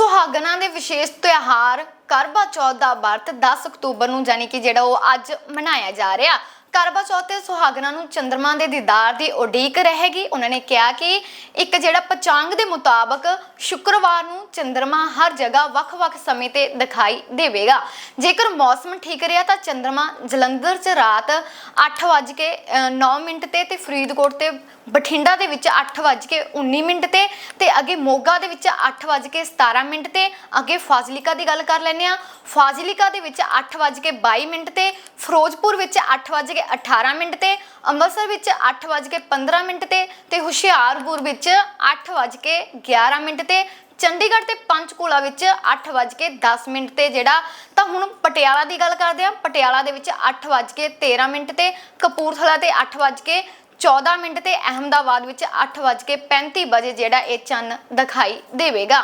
ਸੁਹਾਗਣਾ ਦੇ ਵਿਸ਼ੇਸ਼ ਤਿਉਹਾਰ ਕਰਵਾ ਚੌਥ ਦਾ ਵਰਤ 10 ਅਕਤੂਬਰ ਨੂੰ ਜਾਨੀ ਕਿ ਜਿਹੜਾ ਉਹ ਅੱਜ ਮਨਾਇਆ ਜਾ ਰਿਹਾ। ਕਰਵਾ ਚੌਥ ਤੇ ਸੁਹਾਗਣਾ ਨੂੰ ਚੰਦਰਮਾ ਦੇ ਦੀਦਾਰ ਦੀ ਉਡੀਕ ਰਹੇਗੀ। ਉਹਨਾਂ ਨੇ ਕਿਹਾ ਕਿ ਇੱਕ ਜਿਹੜਾ ਪਚਾਂਗ ਦੇ ਮੁਤਾਬਕ ਸ਼ੁੱਕਰਵਾਰ ਨੂੰ ਚੰਦਰਮਾ ਹਰ ਜਗ੍ਹਾ ਵੱਖ-ਵੱਖ ਸਮੇਂ ਤੇ ਦਿਖਾਈ ਦੇਵੇਗਾ। ਜੇਕਰ ਮੌਸਮ ਠੀਕ ਰਿਹਾ ਤਾਂ ਚੰਦਰਮਾ ਜਲੰਧਰ 'ਚ ਰਾਤ 8:09 ਮਿੰਟ ਤੇ ਤੇ ਫਰੀਦਕੋਟ ਤੇ ਬਠਿੰਡਾ ਦੇ ਵਿੱਚ 8:19 ਮਿੰਟ ਤੇ ਤੇ ਅੱਗੇ ਮੋਗਾ ਦੇ ਵਿੱਚ 8:17 ਮਿੰਟ ਤੇ। ਅੱਗੇ ਫਾਜ਼ਿਲਿਕਾ ਦੀ ਗੱਲ ਕਰ ਲੈਂਦੇ ਆ ਫਾਜ਼ਿਲਿਕਾ ਦੇ ਵਿੱਚ 8:22 ਮਿੰਟ ਤੇ, ਫਿਰੋਜ਼ਪੁਰ ਵਿੱਚ 8:18 ਮਿੰਟ ਤੇ, ਅੰਮ੍ਰਿਤਸਰ ਵਿੱਚ 8:15 ਮਿੰਟ ਤੇ ਤੇ ਹੁਸ਼ਿਆਰਪੁਰ ਵਿੱਚ 8:11 ਮਿੰਟ ਤੇ, ਚੰਡੀਗੜ੍ਹ ਤੇ ਪੰਚਕੂਲਾ ਵਿੱਚ 8:10 ਮਿੰਟ ਤੇ ਜਿਹੜਾ, ਤਾਂ ਹੁਣ ਪਟਿਆਲਾ ਦੀ ਗੱਲ ਕਰਦੇ ਆ ਪਟਿਆਲਾ ਦੇ ਵਿੱਚ 8:13 ਮਿੰਟ ਤੇ, ਕਪੂਰਥਲਾ ਤੇ 8:00 14 ਮਿੰਟ ਤੇ, ਅਹਮਦਾਬਾਦ ਵਿੱਚ 8:35 ਵਜੇ ਜਿਹੜਾ ਇਹ ਚੰਨ ਦਿਖਾਈ ਦੇਵੇਗਾ।